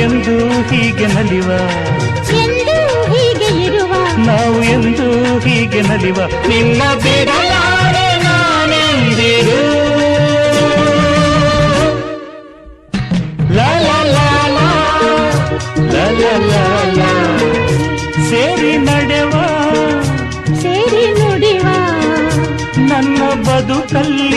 ಎಂದು ಹೀಗೆ ನಲಿವ. ಎಂದು ಹೀಗೆ ಇರುವ. ನಾವು ಎಂದು ಹೀಗೆ ನಲಿವ. ನಿನ್ನ ಬಿಡಲಾರೆ ನಾನೆಂದಿರು. ಲಾ. ಸೇರಿ ನಡೆವ. ಸೇರಿ ನುಡಿವ. ನನ್ನ ಬದುಕಲ್ಲಿ